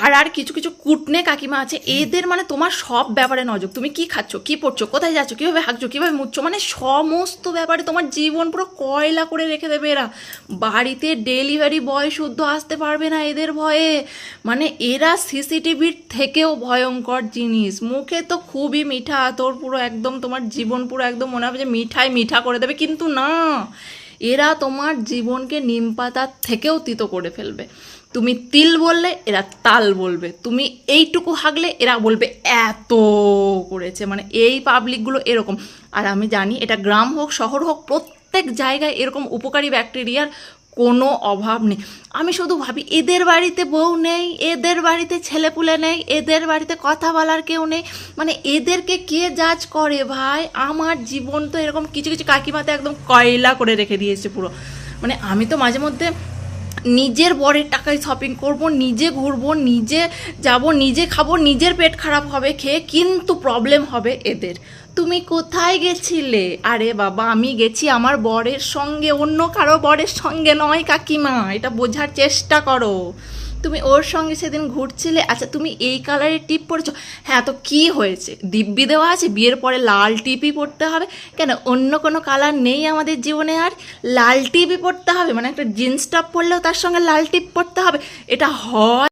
পাড়ার কিছু কিছু কুটনে কাকিমা আছে এদের মানে তোমার সব ব্যাপারে নজর। তুমি কি খাচ্ছ কি পড়ছো কোথায় যাচ্ছ কীভাবে হাঁকছো কীভাবে মুচ্ছো মানে সমস্ত ব্যাপারে তোমার জীবন পুরো কয়লা করে রেখে দেবে এরা। বাড়িতে ডেলিভারি বয় শুদ্ধ আসতে পারবে না এদের ভয়ে। মানে এরা সিসিটিভির থেকেও ভয়ঙ্কর জিনিস। মুখে তো খুবই মিঠা তোর পুরো একদম তোমার জীবন পুরো একদম মনে হবে যে মিঠাই মিঠা করে দেবে কিন্তু না। এরা তোমার জীবনকে নিম পাতার থেকেও তিতো করে ফেলবে। তুমি তিল বললে এরা তাল বলবে। তুমি এইটুকু হাগলে এরা বলবে এত করেছে। মানে এই পাবলিকগুলো এরকম। আর আমি জানি এটা গ্রাম হোক, শহর হোক, প্রত্যেক জায়গায় এরকম উপকারী ব্যাকটেরিয়ার কোনো অভাব নেই। আমি শুধু ভাবি, এদের বাড়িতে বউ নেই, এদের বাড়িতে ছেলেপুলে নেই, এদের বাড়িতে কথা বলার কেউ নেই। মানে এদেরকে কে জাজ করে ভাই? আমার জীবন তো এরকম কিছু কিছু কাকিমাতে একদম কয়লা করে রেখে দিয়েছে পুরো। মানে আমি তো মাঝে মধ্যে নিজের বরের টাকায় শপিং করব, নিজে ঘুরব, নিজে যাব, নিজে খাব, নিজের পেট খারাপ হবে, খেয়ে কিন্তু প্রবলেম হবে এদের। তুমি কোথায় গেছিলে? আরে বাবা, আমি গেছি আমার বরের সঙ্গে, অন্য কারও বরের সঙ্গে নয় কাকিমা, এটা বোঝার চেষ্টা করো। তুমি ওর সঙ্গে সেদিন ঘুরছিলে? আচ্ছা তুমি এই কালারের টিপ পরেছো হ্যাঁ তো কি হয়েছে? দিব্যি দেওয়া আছে, বিয়ের পরে লাল টিপই পরতে হবে। কেন, অন্য কোনো কালার নেই আমাদের জীবনে আর? লাল টিপই পরতে হবে? মানে একটা জিন্স টপ পরলেও তার সঙ্গে লাল টিপ পরতে হবে? এটা হয়